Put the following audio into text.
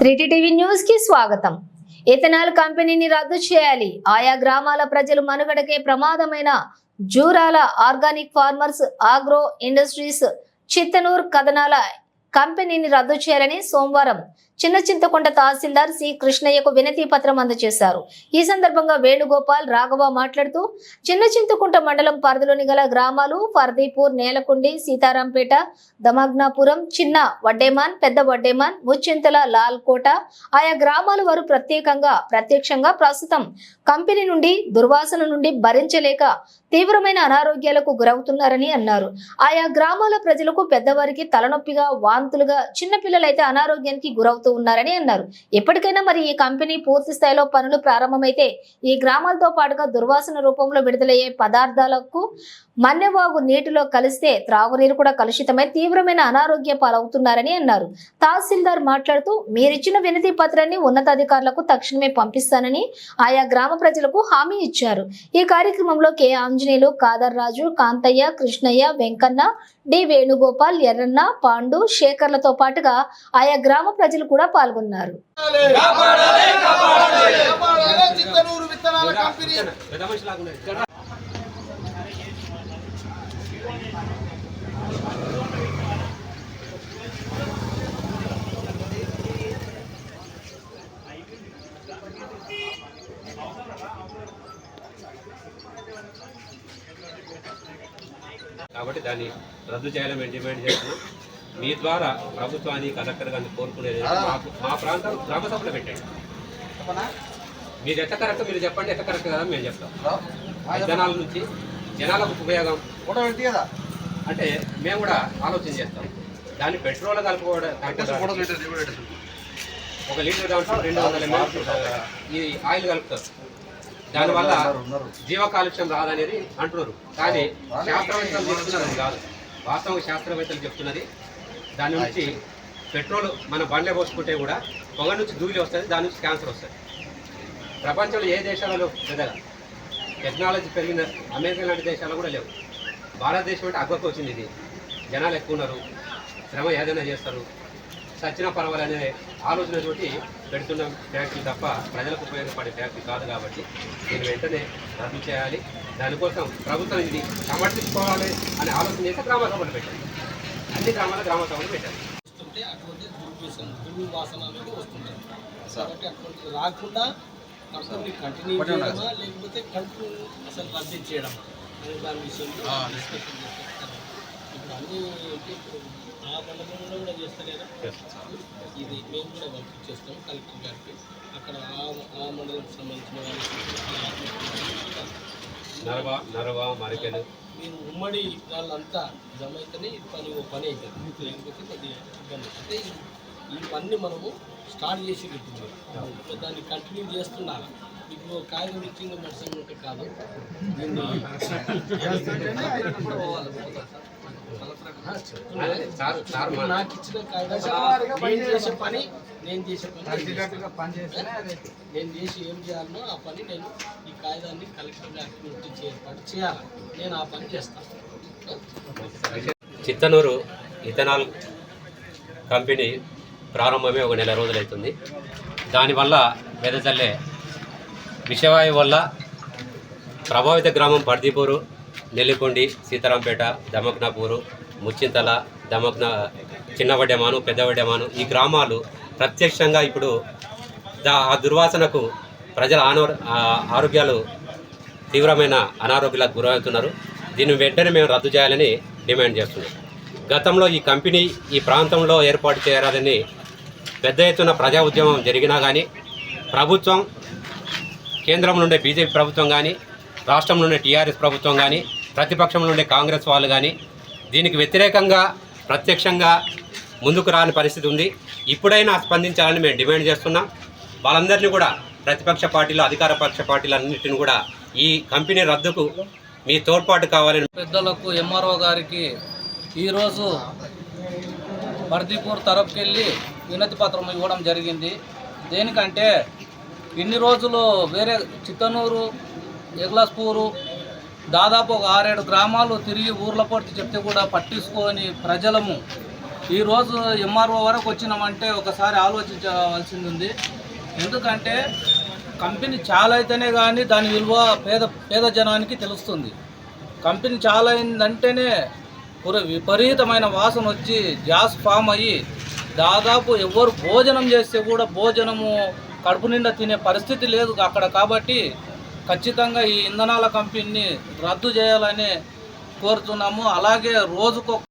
త్రీటీ TV న్యూస్కి స్వాగతం. Ethanol కంపెనీని రద్దు చేయాలి. ఆయా గ్రామాల ప్రజలు మనుగడకే ప్రమాదమైన Jurala organic farmers agro industries Chittanur కథనాల కంపెనీని రద్దు చేయాలని సోమవారం చిన్న చింతకొండ తహసీల్దార్ సి కృష్ణయ్యకు వినతి పత్రం అందజేశారు. ఈ సందర్భంగా వేణుగోపాల్ రాఘవ మాట్లాడుతూ చిన్న చింతకుంట మండలం పరిధిలోని గల గ్రామాలు ఫర్దీపూర్ నేలకుండి సీతారాంపేట దమాగ్నాపురం చిన్న వడ్డేమాన్ పెద్ద వడ్డేమాన్ ముచ్చింతల లాల్కోట ఆయా గ్రామాల వారు ప్రత్యేకంగా ప్రత్యక్షంగా ప్రస్తుతం కంపెనీ నుండి దుర్వాసన నుండి భరించలేక తీవ్రమైన అనారోగ్యాలకు గురవుతున్నారని అన్నారు. ఆయా గ్రామాల ప్రజలకు పెద్దవారికి తలనొప్పిగా వాంతులుగా చిన్నపిల్లలైతే అనారోగ్యానికి గురవుతూ ఉన్నారని అన్నారు. ఎప్పటికైనా మరి ఈ కంపెనీ పూర్తి స్థాయిలో పనులు ప్రారంభమైతే ఈ గ్రామాలతో పాటుగా దుర్వాసన రూపంలో విడుదలయ్యే పదార్థాలకు మన్నెవాగు నీటిలో కలిస్తే త్రాగునీరు కూడా కలుషితమై తీవ్రమైన అనారోగ్య పాలవుతున్నారని అన్నారు. తహసీల్దార్ మాట్లాడుతూ మీరిచ్చిన వినతి పత్రాన్ని ఉన్నతాధికారులకు తక్షణమే పంపిస్తానని ఆయా గ్రామ ప్రజలకు హామీ ఇచ్చారు. ఈ కార్యక్రమంలో కె. ఆంజనేయులు కాదర్ రాజు కాంతయ్య కృష్ణయ్య వెంకన్న డి. వేణుగోపాల్ ఎర్రన్న పాండు శేఖర్లతో పాటుగా ఆయా గ్రామ ప్రజలు కూడా పాల్గొన్నారు. విత్తనాల కంపెనీ. కాబట్టి దాన్ని రద్దు చేయాలని మేము డిమాండ్ చేస్తున్నాం. మీ ద్వారా ప్రభుత్వాన్ని కలెక్టర్ గారిని కోరుకునేది మాకు మా ప్రాంతం గ్రామ సభలో పెట్టండి. మీరు ఎట్ట కరెక్ట్ మీరు చెప్పండి ఎట్ట కరెక్ట్ కదా మేము చెప్తాం. జనాల నుంచి జనాలకు ఉపయోగం. కదా? అంటే మేము కూడా ఆలోచన చేస్తాం. దాన్ని పెట్రోల్ కలుపుకోవడం ఒక లీటర్ దాంట్లో రెండు వందల ఎంఎల్ ఈ ఆయిల్ కలుపుతారు. దానివల్ల జీవ కాలుష్యం రాదనేది అంటున్నారు. కానీ శాస్త్రవేత్తలు చెప్తున్నారు కాదు. వాస్తవంగా శాస్త్రవేత్తలు చెప్తున్నది దాని నుంచి పెట్రోల్ మన బండ్లే పోసుకుంటే కూడా పొగ నుంచి దూలి వస్తుంది దాని నుంచి క్యాన్సర్ వస్తుంది. ప్రపంచంలో ఏ దేశాలలో పెద్దగా టెక్నాలజీ పెరిగిన అమెరికా లాంటి దేశాలు కూడా లేవు. భారతదేశం అంటే అగ్గకు వచ్చింది ఇది. జనాలు ఎక్కువ ఉన్నారు శ్రమ ఏదైనా చేస్తారు. సచ్చిన పర్వాలనే ఆలోచనతోటి పెడుతున్న ఫ్యాక్టరీ తప్ప ప్రజలకు ఉపయోగపడే ఫ్యాక్టరీ కాదు కాబట్టి దీన్ని వెంటనే రద్దు చేయాలి. దానికోసం ప్రభుత్వం ఇది సమర్థించుకోవాలి అనే ఆలోచన చేస్తే గ్రామ సభలు పెట్టాలి అన్ని గ్రామాల గ్రామ సభలు వస్తుంటే అటువంటి దుర్వాసన అనేది కాబట్టి అటువంటి రాకుండా కంపెనీ కంటిన్యూ చేయడమా లేకపోతే కంపెనీ అసలు రద్దు అనే దాని విషయంలో డిస్కషన్ చేస్తారు ఇప్పుడు అన్ని ఇప్పుడు ఆ మండలంలో కూడా చేస్తలేదా? ఇది మేము కూడా పంపించేస్తాం కలెక్టర్ గారికి. అక్కడ ఆ ఆ మండలంకి సంబంధించిన నరవ నరవ మరికెలు మీరు ఉమ్మడి వాళ్ళంతా జమ అయితేనే పని ఓ పని అవుతుంది లేకపోతే కొద్దిగా ఇబ్బంది అంటే ఈ- పని మనము స్టార్ట్ చేసి పెట్టింది ఇప్పుడు దాన్ని కంటిన్యూ చేస్తున్నారు. ఇప్పుడు కాగితం మెడిసిన్ ఉంటే కాదు. దీన్ని నాకు ఇచ్చిన కాగితం నేను చేసే పని నేను చేసే పని నేను చేసి ఏం చేయాలనో ఆ పని నేను ఈ కాగితాన్ని కలెక్టర్ గారికి నోటీస్ ఏర్పాటు చేయాలి నేను ఆ పని చేస్తాను చిత్తనూరు ఇథనాల్ కంపెనీ ప్రారంభమే ఒక నెల రోజులైతుంది. దానివల్ల వెదజల్లే విషవాయువు వల్ల ప్రభావిత గ్రామం పర్దీపూరు నెల్లికొండి సీతారాంపేట దమక్నాపూరు ముచ్చింతల దమక్న చిన్నవడ్డెమాను పెద్దవడ్డెమాను ఈ గ్రామాలు ప్రత్యక్షంగా ఇప్పుడు ఆ దుర్వాసనకు ప్రజల ఆనో ఆరోగ్యాలు తీవ్రమైన అనారోగ్యాలకు గురవుతున్నారు. దీన్ని వెంటనే మేము రద్దు చేయాలని డిమాండ్ చేస్తున్నాం. గతంలో ఈ కంపెనీ ఈ ప్రాంతంలో ఏర్పాటు చేయరాదని పెద్ద ఎత్తున ప్రజా ఉద్యమం జరిగినా కానీ ప్రభుత్వం కేంద్రం నుండే బీజేపీ ప్రభుత్వం కానీ రాష్ట్రంలో ఉండే టీఆర్ఎస్ ప్రభుత్వం కానీ ప్రతిపక్షంలో ఉండే కాంగ్రెస్ వాళ్ళు కానీ దీనికి వ్యతిరేకంగా ప్రత్యక్షంగా ముందుకు రాని పరిస్థితి ఉంది. ఇప్పుడైనా స్పందించాలని మేము డిమాండ్ చేస్తున్నాం. వాళ్ళందరినీ కూడా ప్రతిపక్ష పార్టీలు అధికార పక్ష పార్టీలు అన్నింటిని కూడా ఈ కంపెనీ రద్దుకు మీ తోడ్పాటు కావాలని పెద్దలకు ఎంఆర్ఓ గారికి ఈరోజు బర్దీపూర్ తరపుకెళ్ళి వినతి పత్రం ఇవ్వడం జరిగింది. దేనికంటే ఇన్ని రోజులు వేరే చిత్తనూరు ఎగ్లాస్పూరు దాదాపు ఒక ఆరేడు గ్రామాలు తిరిగి ఊర్ల పొట్టి చెప్తే కూడా పట్టించుకొని ప్రజలము. ఈరోజు ఎంఆర్ఓ వరకు వచ్చినామంటే ఒకసారి ఆలోచించవలసింది ఉంది ఎందుకంటే కంపెనీ చాలా అయితేనే కానీ దాని విలువ పేద పేద జనానికి తెలుస్తుంది. కంపెనీ చాలా అయిందంటేనే విపరీతమైన వాసన వచ్చి గ్యాస్ ఫామ్ అయ్యి దాదాపు ఎవరు భోజనం చేస్తే కూడా భోజనము కడుపు నిండా తినే పరిస్థితి లేదు అక్కడ కాబట్టి ఖచ్చితంగా ఈ ఇంధనాల కంపెనీని రద్దు చేయాలని కోరుతున్నాము. అలాగే రోజుకొక